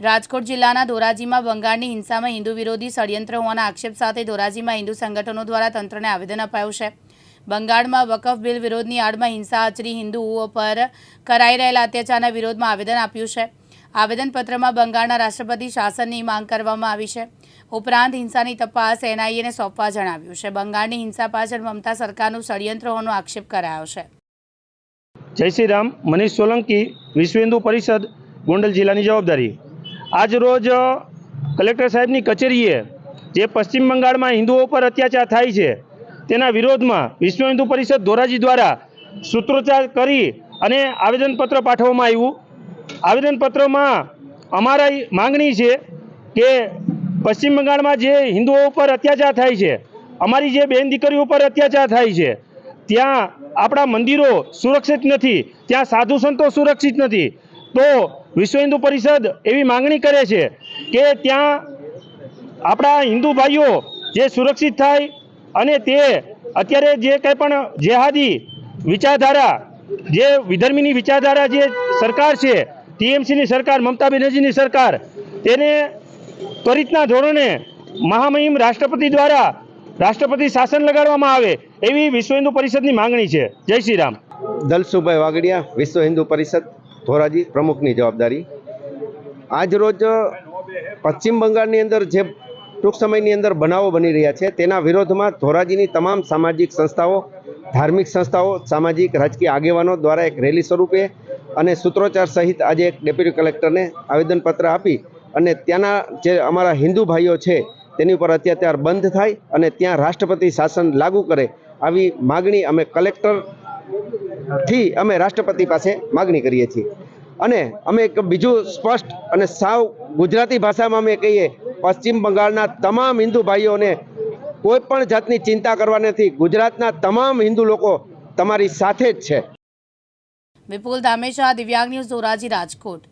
રાજકોટ જિલ્લાના ધોરાજીમાં બંગાળની હિંસામાં હિન્દુ વિરોધી ષડયંત્ર હોવાના આક્ષેપ સાથે ધોરાજીમાં હિન્દુ સંગઠનો દ્વારા તંત્રને આવેદન અપાયું છે. બંગાળમાં વકફ બિલ વિરોધની આડમાં હિંસા આચરી હિન્દુઓ પર કરાઈ રહેલા અત્યાચારના વિરોધમાં આવેદન આપ્યું છે. આવેદનપત્રમાં બંગાળના રાષ્ટ્રપતિ શાસનની માંગ કરવામાં આવી છે. ઉપરાંત હિંસાની તપાસ એનઆઈએને સોંપવા જણાવ્યું છે. બંગાળની હિંસા પાછળ મમતા સરકારનું ષડયંત્ર હોવાનો આક્ષેપ કરાયો છે. જય શ્રી રામ. મનીષ સોલંકી વિશ્વ હિન્દુ પરિષદ ગોંડલ જિલ્લાની જવાબદારી. આજ રોજ કલેક્ટર સાહેબની કચેરીએ જે પશ્ચિમ બંગાળમાં હિન્દુઓ પર અત્યાચાર થાય છે, તેના વિરોધમાં વિશ્વ હિન્દુ પરિષદ ધોરાજી દ્વારા સૂત્રોચ્ચાર કરી અને આવેદનપત્ર પાઠવવામાં આવ્યું. આવેદનપત્રમાં અમારા માંગણી છે કે પશ્ચિમ બંગાળમાં જે હિન્દુઓ ઉપર અત્યાચાર થાય છે, અમારી જે બેન દીકરીઓ ઉપર અત્યાચાર થાય છે, ત્યાં આપણા મંદિરો સુરક્ષિત નથી, ત્યાં સાધુ સંતો સુરક્ષિત નથી તો વિશ્વ હિન્દુ પરિષદ એવી માંગણી કરે છે કે ત્યાં આપણા હિન્દુ ભાઈઓ જે સુરક્ષિત થાય અને તે અત્યારે જે કંઈ પણ જેહાદી વિચારધારા, જે વિધર્મીની વિચારધારા જે સરકાર છે, ટીએમસીની સરકાર, મમતા બેનર્જીની સરકાર, તેને ત્વરિતના ધોરણે મહામહિમ રાષ્ટ્રપતિ દ્વારા રાષ્ટ્રપતિ શાસન લગાડવામાં આવે એવી વિશ્વ હિન્દુ પરિષદની માંગણી છે. જય શ્રી રામ. દલસુભાઈ વાગડિયા વિશ્વ હિન્દુ પરિષદ. ધોરાજી પ્રમુખની જવાબદારી. આજરોજ પશ્ચિમ બંગાળની અંદર જે ટૂંક સમયની અંદર બનાવો બની રહ્યા છે, તેના વિરોધમાં ધોરાજીની તમામ સામાજિક સંસ્થાઓ, ધાર્મિક સંસ્થાઓ, સામાજિક, રાજકીય આગેવાનો દ્વારા એક રેલી સ્વરૂપે અને સૂત્રોચ્ચાર સહિત આજે એક ડેપ્યુટી કલેક્ટરને આવેદનપત્ર આપી અને ત્યાંના જે અમારા હિન્દુ ભાઈઓ છે, તેની ઉપર અત્યાચાર બંધ થાય અને ત્યાં રાષ્ટ્રપતિ શાસન લાગુ કરે, આવી માગણી અમે કલેક્ટર થી અમે રાષ્ટ્રપતિ પાસે માગણી કરીએ છીએ. અને અમે એક બીજું સ્પષ્ટ અને સાવ ગુજરાતી ભાષામાં અમે કહીએ, પશ્ચિમ બંગાળના તમામ હિન્દુ ભાઈઓને કોઈ પણ જાતની ચિંતા કરવા નથી. ગુજરાતના તમામ હિન્દુ લોકો તમારી સાથે જ છે. વિપુલ ધામેશા દિવ્યાંગ ન્યૂઝ ધોરાજી, રાજકોટ.